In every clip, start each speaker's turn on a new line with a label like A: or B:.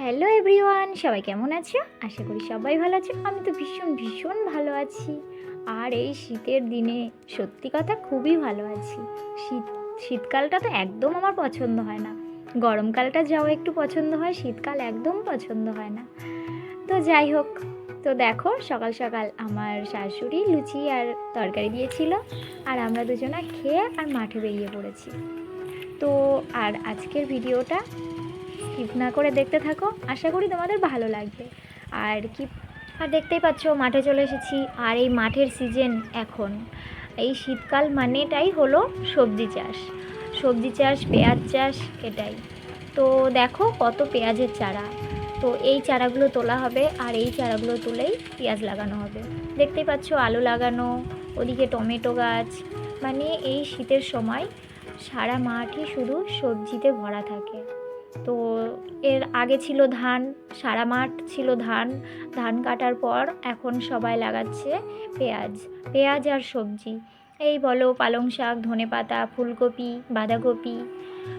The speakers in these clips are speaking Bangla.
A: হ্যালো এভরিওয়ান, সবাই কেমন আছো? আশা করি সবাই ভালো আছো। আমি তো ভীষণ ভীষণ ভালো আছি। আর এই শীতের দিনে সত্যি কথা খুবই ভালো আছি। শীত, শীতকালটা তো একদম আমার পছন্দ হয় না। গরমকালটা যাও একটু পছন্দ হয়, শীতকাল একদম পছন্দ হয় না। তো যাই হোক, তো দেখো সকাল সকাল আমার শাশুড়ি লুচি আর তরকারি দিয়েছিল। আর আমরা দুজনা খেয়ে আর মাঠে বেরিয়ে পড়েছি। তো আর আজকের ভিডিওটা স্কিপ না করে দেখতে থাকো। আশা করি তোমাদের ভালো লাগবে। আর কি, আর দেখতেই পাচ্ছ, মাঠে চলে এসেছি। আর এই মাঠের সিজন এখন। এই শীতকাল মানেটাই হলো সবজি চাষ। সবজি চাষ, পেঁয়াজ চাষ, এটাই। তো দেখো কত পেঁয়াজের চারা। তো এই চারাগুলো তোলা হবে, আর এই চারাগুলো তুলেই পেঁয়াজ লাগানো হবে। দেখতেই পাচ্ছ, আলু লাগানো, ওদিকে টমেটো গাছ। মানে এই শীতের সময় সারা মাঠই শুধু সবজিতে ভরা থাকে। তো এর আগে ছিল ধান, সারা মাঠ ছিল ধান। ধান কাটার পর এখন সবাই লাগাচ্ছে পেঁয়াজ পেঁয়াজ আর সবজি। এই বলো পালং শাক, ধনে পাতা, ফুলকপি, বাঁধাকপি,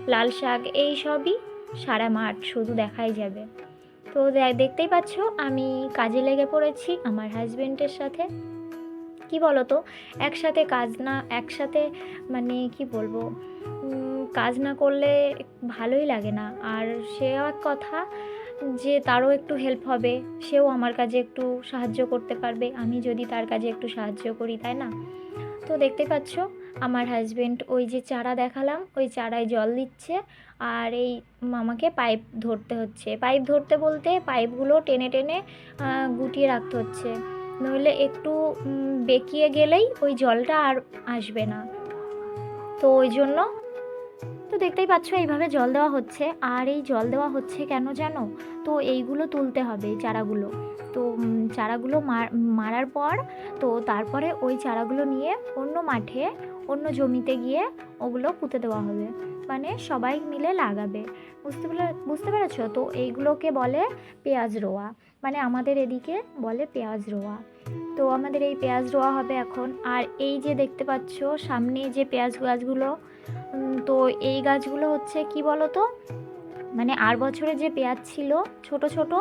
A: লাল শাক, এই সবই সারা মাঠ শুধু দেখাই যাবে। তো দেখতেই পাচ্ছ আমি কাজে লেগে পড়েছি আমার হাজবেন্ডের সাথে। কি তো একসাথে কাজ না, একসাথে মানে কি বলব? কাজ না করলে ভালোই লাগে না। আর সেও এক কথা যে তারও একটু হেল্প হবে, সেও আমার কাজে একটু সাহায্য করতে পারবে। আমি যদি তার কাজে একটু সাহায্য করি, তাই না? তো দেখতে পাচ্ছ, আমার হাজবেন্ড ওই যে চারা দেখালাম, ওই চারায় জল দিচ্ছে আর এই আমাকে পাইপ ধরতে হচ্ছে। পাইপ ধরতে বলতে পাইপগুলো টেনে টেনে গুটিয়ে রাখতে হচ্ছে। নইলে একটু বেঁকিয়ে গেলেই ওই জলটা আর আসবে না। তো ওই জন্য তো দেখতেই পাচ্ছ এইভাবে জল দেওয়া হচ্ছে। আর এই জল দেওয়া হচ্ছে কেন জানো? তো এইগুলো তুলতে হবে চারাগুলো। তো চারাগুলো মার- মারার পর, তো তারপরে ওই চারাগুলো নিয়ে অন্য মাঠে, অন্য জমিতে গিয়ে ওগুলো পুঁতে দেওয়া হবে। মানে সবাই মিলে লাগাবে। বুঝতে পেরে বুঝতে পেরেছ? তো এইগুলোকে বলে পেঁয়াজ রোয়া। মানে আমাদের এদিকে বলে পেঁয়াজ রোয়া। তো আমাদের এই পেঁয়াজ রোয়া হবে এখন। আর এই যে দেখতে পাচ্ছ, সামনে যে পেঁয়াজ গাছগুলো তো এই গাছগুলো হচ্ছে কি বলো তো মানে আর বছরে যে পেঁয়াজ ছিল ছোট ছোট,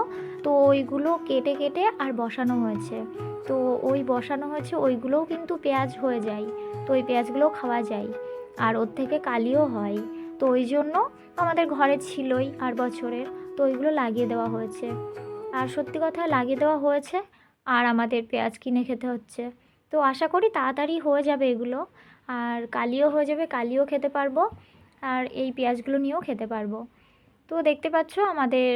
A: তো ওইগুলো কেটে কেটে আর বসানো হয়েছে। তো ওই বসানো হয়েছে, ওইগুলোও কিন্তু পেঁয়াজ হয়ে যায়। তো ওই পেঁয়াজগুলোও খাওয়া যায়। আর ওর থেকে কালিও হয়। তো ওই জন্য আমাদের ঘরে ছিলই আর বছরের। তো ওইগুলো লাগিয়ে দেওয়া হয়েছে। আর সত্যি কথা লাগিয়ে দেওয়া হয়েছে, আর আমাদের পেঁয়াজ কিনে খেতে হচ্ছে। তো আশা করি তাড়াতাড়ি হয়ে যাবে এগুলো। আর কালিও হয়ে যাবে, কালিও খেতে পারব। আর এই পেঁয়াজগুলো নিয়েও খেতে পারব। তো দেখতে পাচ্ছ আমাদের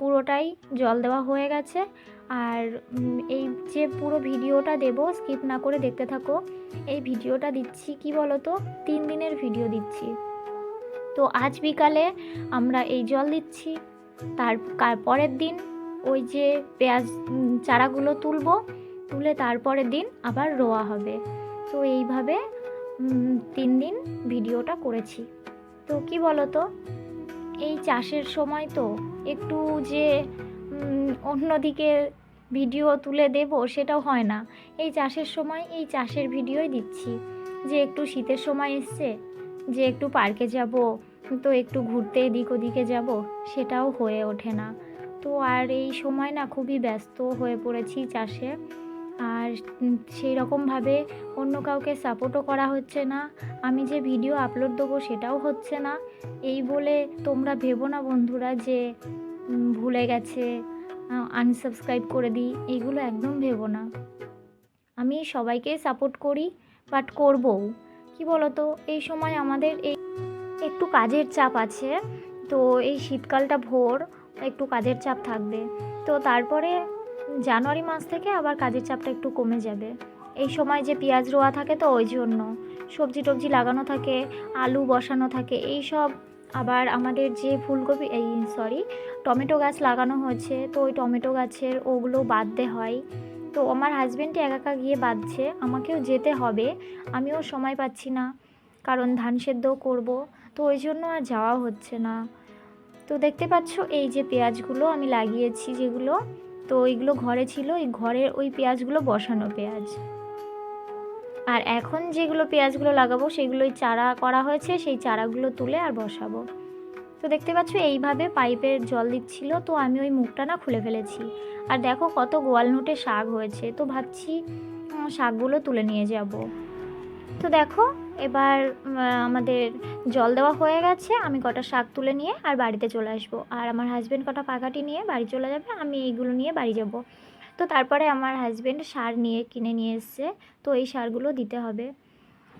A: পুরোটাই জল দেওয়া হয়ে গেছে। আর এই যে পুরো ভিডিওটা দেব, স্কিপ না করে দেখতে থাকো। এই ভিডিওটা দিচ্ছি কি বলো তো তিন দিনের ভিডিও দিচ্ছি। তো আজ বিকালে আমরা এই জল দিচ্ছি। তার পরের দিন ওই যে পেঁয়াজ চারাগুলো তুলবো। তুলে তারপরের দিন আবার রোয়া হবে। তো এইভাবে তিন দিন ভিডিওটা করেছি। তো কি বলো তো এই চাষের সময় তো একটু যে অন্যদিকে ভিডিও তুলে দেব সেটাও হয় না। এই চাষের সময়, এই চাষের ভিডিওই দিচ্ছি। যে একটু শীতের সময় এসছে, যে একটু পার্কে যাব, তো একটু ঘুরতে এদিক ওদিকে যাব, সেটাও হয়ে ওঠে না। তো আর এই সময় না খুবই ব্যস্ত হয়ে পড়েছি চাষে। আর সেই রকমভাবে অন্য কাউকে সাপোর্টও করা হচ্ছে না। আমি যে ভিডিও আপলোড দেবো সেটাও হচ্ছে না। এই বলে তোমরা ভেবো না বন্ধুরা যে ভুলে গেছে আনসাবস্ক্রাইব করে দিই এইগুলো একদম ভেবো না। আমি সবাইকে সাপোর্ট করি বাট করবও। কি বলো তো এই সময় আমাদের এই একটু কাজের চাপ আছে, তো এই শীতকালটা ভোর, একটু কাজের চাপ থাকবে। তো তারপরে জানুয়ারি মাস থেকে আবার কাজের চাপটা একটু কমে যাবে। এই সময় যে পেঁয়াজ রোয়া থাকে তো ওই জন্য। সবজি টবজি লাগানো থাকে, আলু বসানো থাকে, এই সব আবার আমাদের যে ফুলকপি, এই সরি টমেটো গাছ লাগানো হয়েছে, তো ওই টমেটো গাছের ওগুলো বাঁধতে হয়। তো আমার হাজব্যান্ডই একা একা গিয়ে বাঁধছে, আমাকেও যেতে হবে, আমিও সময় পাচ্ছি না, কারণ ধান সেদ্ধও করব, তো ওই জন্য আর যাওয়া হচ্ছে না। তো দেখতে পাচ্ছ, এই যে পেঁয়াজগুলো আমি লাগিয়েছি, যেগুলো তো ওইগুলো ঘরে ছিল ওই ঘরের ওই পেঁয়াজগুলো বসানো পেঁয়াজ। আর এখন যেগুলো পেঁয়াজগুলো লাগাবো, সেগুলোই চারা করা হয়েছে, সেই চারাগুলো তুলে আর বসাবো। তো দেখতে পাচ্ছ, এইভাবে পাইপের জল দিচ্ছিল, তো আমি ওই মুখটা না খুলে ফেলেছি। আর দেখো কত গোয়ালনুটে শাক হয়েছে, তো ভাবছি শাকগুলো তুলে নিয়ে যাব। তো দেখো এবার আমাদের জল দেওয়া হয়ে গেছে, আমি কটা শাক তুলে নিয়ে আর বাড়িতে চলে আসব। আর আমার হাজব্যান্ড কটা পাকাটি নিয়ে বাড়ি চলে যাবে, আমি এইগুলো নিয়ে বাড়ি যাব। তো তারপরে আমার হাজব্যান্ড সার নিয়ে, কিনে নিয়ে এসছে, তো এই সারগুলো দিতে হবে।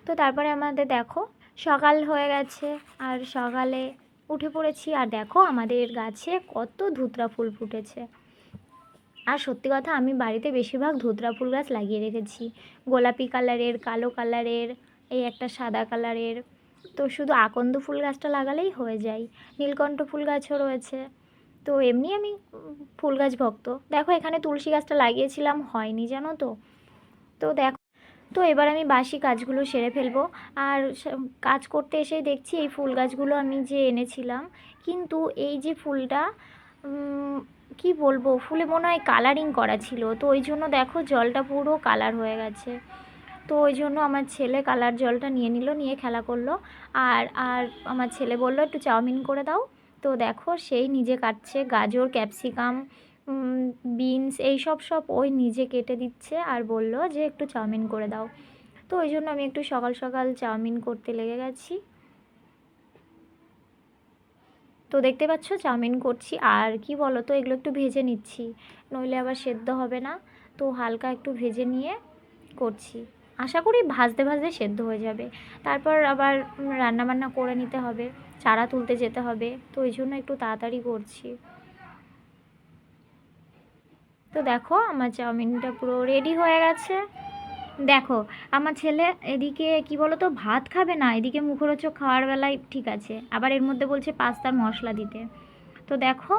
A: তো তারপরে আমাদের দেখো, সকাল হয়ে গেছে, আর সকালে উঠে পড়েছি, আর দেখো আমাদের গাছে কত ধুতরা ফুল ফুটেছে। আর সত্যি কথা, আমি বাড়িতে বেশিরভাগ ধুতরা ফুল গাছ লাগিয়ে রেখেছি। গোলাপি কালারের কালো কালারের এই একটা সাদা কালারের। তো শুধু আকন্দ ফুল গাছটা লাগালেই হয়ে যায়। নীলকণ্ঠ ফুল গাছও রয়েছে। তো এমনি আমি ফুল গাছ ভক্ত। দেখো, এখানে তুলসী গাছটা লাগিয়েছিলাম, হয়নি, জানো তো? তো দেখো, তো এবার আমি বাসি কাজগুলো সেরে ফেলব। আর কাজ করতে এসে দেখছি এই ফুল গাছগুলো আমি যে এনেছিলাম, কিন্তু এই যে ফুলটা কি বলব? ফুলে মনে হয় কালারিং করা ছিল। তো ওই জন্য দেখো জলটা পুরো কালার হয়ে গেছে। তো ওই জন্য আমার ছেলে কালার জলটা নিয়ে নিল, নিয়ে খেলা করল। আর আর আমার ছেলে বলল, একটু চাউমিন করে দাও। তো দেখো, সেই নিজে কাটছে গাজর, ক্যাপসিকাম বিনস, এই সব সব ওই নিজে কেটে দিচ্ছে আর বলল যে, একটু চাউমিন করে দাও। তো ওই জন্য আমি একটু সকাল সকাল চাউমিন করতে লেগে গেছি। তো দেখতে পাচ্ছ, চাউমিন করছি। আর কি বলো তো এগুলো একটু ভেজে নিচ্ছি, নইলে আবার সেদ্ধ হবে না। তো হালকা একটু ভেজে নিয়ে করছি। আশা করি ভাজতে ভাজতে সেদ্ধ হয়ে যাবে। তারপর আবার রান্নাবান্না করে নিতে হবে, চারা তুলতে যেতে হবে, তো ওই জন্য একটু তাড়াতাড়ি করছি। তো দেখো আমার চাউমিনটা পুরো রেডি হয়ে গেছে। দেখো, আমার ছেলে এদিকে কি বলো তো ভাত খাবে না, এদিকে মুখরোচক খাওয়ার বেলায় ঠিক আছে, আবার এর মধ্যে বলছে পাস্তার মশলা দিতে। তো দেখো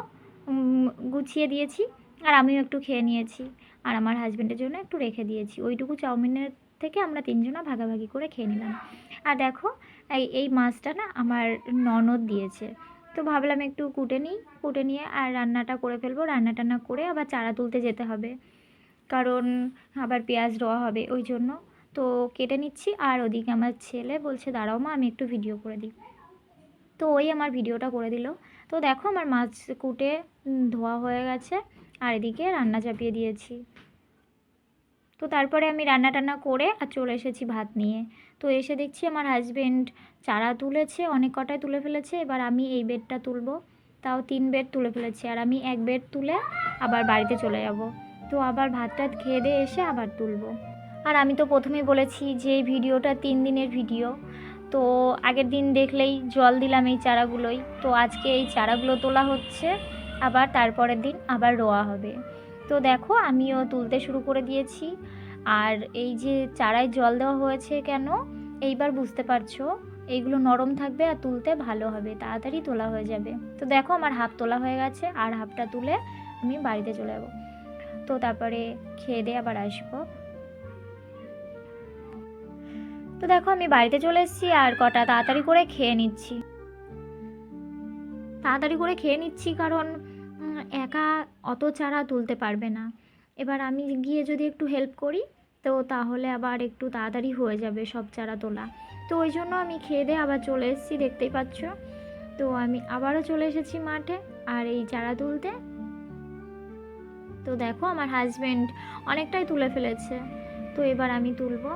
A: গুছিয়ে দিয়েছি, আর আমিও একটু খেয়ে নিয়েছি, আর আমার হাজব্যান্ডের জন্য একটু রেখে দিয়েছি। ওইটুকু চাউমিনের থেকে আমরা তিনজনা ভাগাভাগি করে খেয়ে নিলাম। আর দেখো, এই এই মাছটা না আমার ননদ দিয়েছে। তো ভাবলাম একটু কুটে নিই, কুটে নিয়ে আর রান্নাটা করে ফেলব। রান্না টান্না করে আবার চারা তুলতে যেতে হবে। কারণ আবার পেঁয়াজ রোয়া হবে, ওই জন্য। তো কেটে নিচ্ছি আর ওদিকে আমার ছেলে বলছে, দাঁড়াও মা, আমি একটু ভিডিও করে দিই। তো ওই আমার ভিডিওটা করে দিল। তো দেখো আমার মাছ কুটে ধোয়া হয়ে গেছে। আর এদিকে রান্না চাপিয়ে দিয়েছি। তো তারপরে আমি রান্না টান্না করে আর চলে এসেছি ভাত নিয়ে। তো এসে দেখছি আমার হাজব্যান্ড চারা তুলেছে, অনেক কটাই তুলে ফেলেছে, এবার আমি এই বেডটা তুলবো। তাও তিন বেড তুলে ফেলেছি, আর আমি এক বেড তুলে আবার বাড়িতে চলে যাব। তো আবার ভাত টাত খেয়ে দিয়ে এসে আবার তুলবো। আর আমি তো প্রথমেই বলেছি যে ভিডিওটা তিন দিনের ভিডিও। তো আগের দিন দেখলেই জল দিলাম এই চারাগুলোই। তো আজকে এই চারাগুলো তোলা হচ্ছে, আবার তারপরের দিন আবার রোয়া হবে। তো দেখো আমিও তুলতে শুরু করে দিয়েছি। আর এই যে চারায় জল দেওয়া হয়েছে কেন? এইবার বুঝতে পারছ, এইগুলো নরম থাকবে আর তুলতে ভালো হবে, তাড়াতাড়ি তোলা হয়ে যাবে। তো দেখো আমার হাফ তোলা হয়ে গেছে, আর হাফটা তুলে আমি বাড়িতে চলে যাব। তো তারপরে খেয়ে দিয়ে আবার আসব। তো দেখো আমি বাড়িতে চলে এসেছি, আর কটা তাড়াতাড়ি করে খেয়ে নিচ্ছি। তাড়াতাড়ি করে খেয়ে নিচ্ছি কারণ একা অত চারা তুলতে পারবে না। এবার আমি গিয়ে যদি একটু হেল্প করি, তো তাহলে আবার একটু তাড়াতাড়ি হয়ে যাবে সব চারা তোলা। তো ওই জন্য আমি খেয়ে দিয়ে আবার চলে এসেছি, দেখতেই পাচ্ছ। তো আমি আবারও চলে এসেছি মাঠে, আর এই চারা তুলতে। তো দেখো আমার হাজব্যান্ড অনেকটাই তুলে ফেলেছে। তো এবার আমি তুলবো।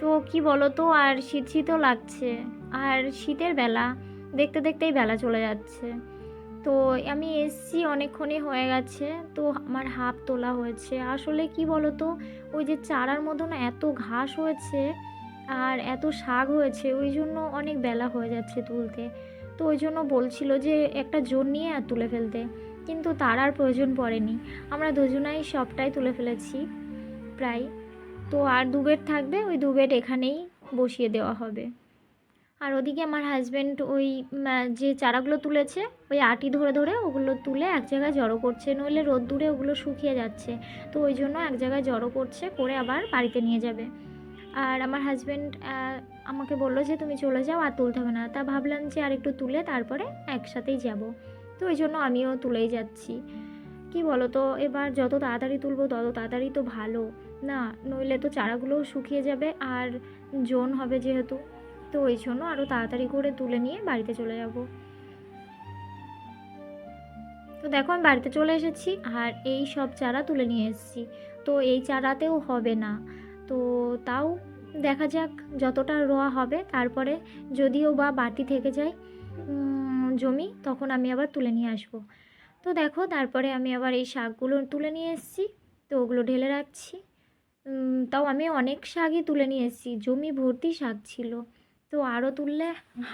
A: তো কি বলো তো আর শীত শীতও লাগছে। আর শীতের বেলা, দেখতে দেখতেই বেলা চলে যাচ্ছে। তো আমি এসছি অনেকক্ষণই হয়ে গেছে। তো আমার হাফ তোলা হয়েছে। আসলে কি বলো তো ওই যে চারার মতো না এত ঘাস হয়েছে আর এত শাক হয়েছে, ওই জন্য অনেক বেলা হয়ে যাচ্ছে তুলতে। তো ওই জন্য বলছিল যে একটা জোর নিয়ে আর তুলে ফেলতে। কিন্তু তার আর প্রয়োজন পড়েনি। আমরা দুজনাই সবটাই তুলে ফেলেছি প্রায়। তো আর দু বেড থাকবে, ওই দু বেড এখানেই বসিয়ে দেওয়া হবে। আর ওদিকে আমার হাজব্যান্ড ওই যে চারাগুলো তুলেছে, ওই আটি ধরে ধরে ওগুলো তুলে এক জায়গায় জড়ো করছে, নইলে রোদ্দুরে ওগুলো শুকিয়ে যাচ্ছে। তো ওই জন্য এক জায়গায় জড়ো করছে, করে আবার বাড়িতে নিয়ে যাবে। আর আমার হাজব্যান্ড আমাকে বলল যে, তুমি চলে যাও, আর তুলতে হবে না। তা ভাবলাম যে, আর একটু তুলে তারপরে একসাথেই যাব। তো ওই জন্য আমিও তুলেই যাচ্ছি। কি বলো তো এবার যত তাড়াতাড়ি তুলবো, তত তাড়াতাড়ি তো ভালো। না, নইলে তো চারাগুলোও শুকিয়ে যাবে, আর জোন হবে যেহেতু। তো ওই জন্য আরও তাড়াতাড়ি করে তুলে নিয়ে বাড়িতে চলে যাব। তো দেখো আমি বাড়িতে চলে এসেছি আর এই সব চারা তুলে নিয়ে এসেছি। তো এই চারাতেও হবে না। তো তাও দেখা যাক যতটা রোয়া হবে। তারপরে যদিও বা বাটি থেকে যায় জমি, তখন আমি আবার তুলে নিয়ে আসব। তো দেখো তারপরে আমি আবার এই শাকগুলো তুলে নিয়ে এসেছি। তো ওগুলো ঢেলে রাখছি। তাও আমি অনেক শাকই তুলে নিয়ে এসেছি। জমি ভর্তি শাক ছিল। তো আরও তুললে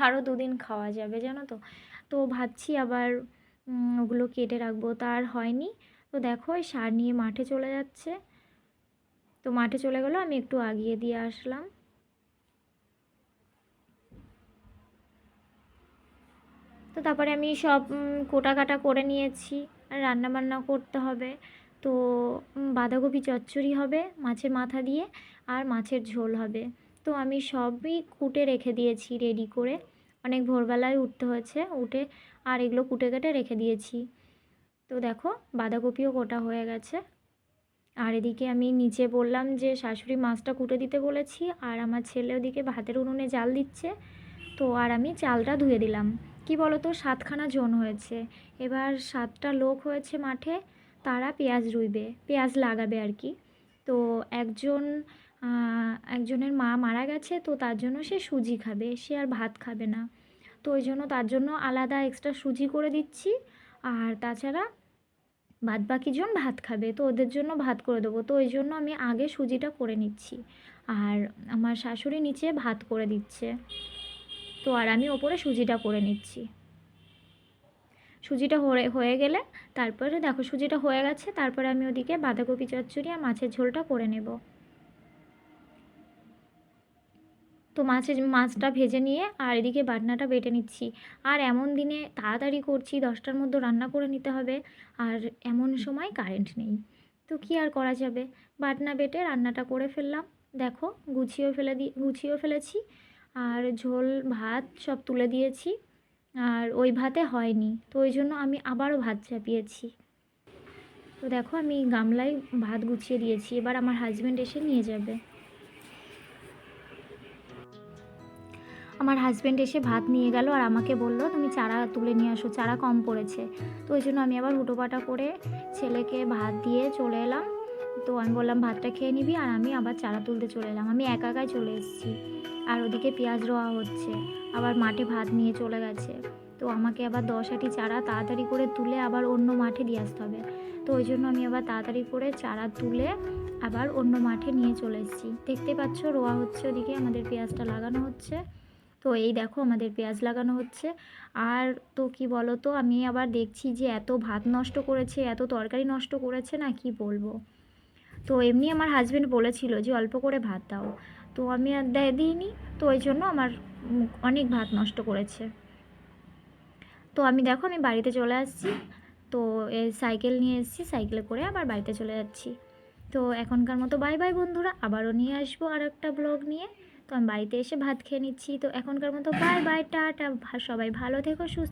A: আরও দুদিন খাওয়া যাবে, জানো তো? তো ভাবছি আবার ওগুলো কেটে রাখব। তা আর হয়নি। তো দেখো, ওই সার নিয়ে মাঠে চলে যাচ্ছে। তো মাঠে চলে গেলো, আমি একটু আগিয়ে দিয়ে আসলাম। তো তারপরে আমি সব কোটা কাটা করে নিয়েছি। আর রান্না বান্না করতে হবে। তো বাঁধাকপি চচ্চড়ি হবে মাছের মাথা দিয়ে, আর মাছের ঝোল হবে। তো আমি সবই কুটে রেখে দিয়েছি রেডি করে। অনেক ভোরবেলায় উঠতে হয়েছে, উঠে আর এগুলো কুটে কেটে রেখে দিয়েছি। তো দেখো, বাঁধাকপিও কোটা হয়ে গেছে। আর এদিকে আমি নিচে বললাম যে, শাশুড়ি মাছটা কুটে দিতে বলেছি আর আমার ছেলে ওদিকে ভাতের উনুনে জাল দিচ্ছে। তো আর আমি চালটা ধুয়ে দিলাম। কি বলো তো সাতখানা জন হয়েছে। এবার সাতটা লোক হয়েছে মাঠে, তারা পেঁয়াজ রুইবে, পেঁয়াজ লাগাবে আর কি। তো একজন একজনের মা মারা গেছে, তো তার জন্য সে সুজি খাবে, সে আর ভাত খাবে না। তো ওই জন্য তার জন্য আলাদা এক্সট্রা সুজি করে দিচ্ছি। আর তাছাড়া বাদ বাকি জন ভাত খাবে, তো ওদের জন্য ভাত করে দেবো। তো ওই জন্য আমি আগে সুজিটা করে নিচ্ছি। আর আমার শাশুড়ি নিচে ভাত করে দিচ্ছে। তো আর আমি ওপরে সুজিটা করে নিচ্ছি। সুজিটা হয়ে হয়ে গেলে তারপরে দেখো সুজিটা হয়ে গেছে, তারপরে আমি ওদিকে বাঁধাকপি চচ্চড়ি আর মাছের ঝোলটা করে নেব। তো মাছের মাছটা ভেজে নিয়ে আর এদিকে বাটনাটা বেটে নিচ্ছি। আর এমন দিনে তাড়াতাড়ি করছি, দশটার মধ্যে রান্না করে নিতে হবে। আর এমন সময় কারেন্ট নেই। তো কি আর করা যাবে? বাটনা বেটে রান্নাটা করে ফেললাম। দেখো, গুছিয়েও ফেলে দি, গুছিয়েও ফেলেছি। আর ঝোল, ভাত সব তুলে দিয়েছি। আর ওই ভাতে হয়নি। তো ওই জন্য আমি আবারও ভাত চাপিয়েছি। তো দেখো, আমি গামলায় ভাত গুছিয়ে দিয়েছি। এবার আমার হাজব্যান্ড এসে নিয়ে যাবে। আমার হাজব্যান্ড এসে ভাত নিয়ে গেল আর আমাকে বলল, তুমি চারা তুলে নিয়ে আসো, চারা কম পড়েছে। তো ওই জন্য আমি আবার হুটোপাটা করে ছেলেকে ভাত দিয়ে চলে এলাম। তো আমি বললাম, ভাতটা খেয়ে নিবি আর আমি আবার চারা তুলতে চলে এলাম। আমি একা একাই চলে এসেছি। আর ওদিকে পেঁয়াজ রোয়া হচ্ছে, আবার মাঠে ভাত নিয়ে চলে গেছে। তো আমাকে আবার দশ আটি চারা তাড়াতাড়ি করে তুলে আবার অন্য মাঠে দিয়ে আসতে হবে। তো ওই জন্য আমি আবার তাড়াতাড়ি করে চারা তুলে আবার অন্য মাঠে নিয়ে চলে এসেছি। দেখতে পাচ্ছ, রোয়া হচ্ছে ওদিকে, আমাদের পেঁয়াজটা লাগানো হচ্ছে। তো এই দেখো আমাদের পেঁয়াজ লাগানো হচ্ছে। আর তো কি বলো তো আমি আবার দেখছি যে এত ভাত নষ্ট করেছে, এত তরকারি নষ্ট করেছে না, কি বলব? তো এমনি আমার হাজবেন্ড বলেছিল যে অল্প করে ভাত দাও। তো আমি আর দেয় দিইনি, তো ওই জন্য আমার অনেক ভাত নষ্ট করেছে। তো আমি দেখো আমি বাড়িতে চলে আসছি। তো সাইকেল নিয়ে এসেছি, সাইকেলে করে আবার বাড়িতে চলে যাচ্ছি। তো এখনকার মতো বাই বাই বন্ধুরা, আবারও নিয়ে আসব আর একটা ব্লগ নিয়ে। তো আমি বাড়িতে এসে ভাত খেয়ে নিচ্ছি। তো এখনকার মতো বাই বাই টা সবাই ভালো থেকো, সুস্থ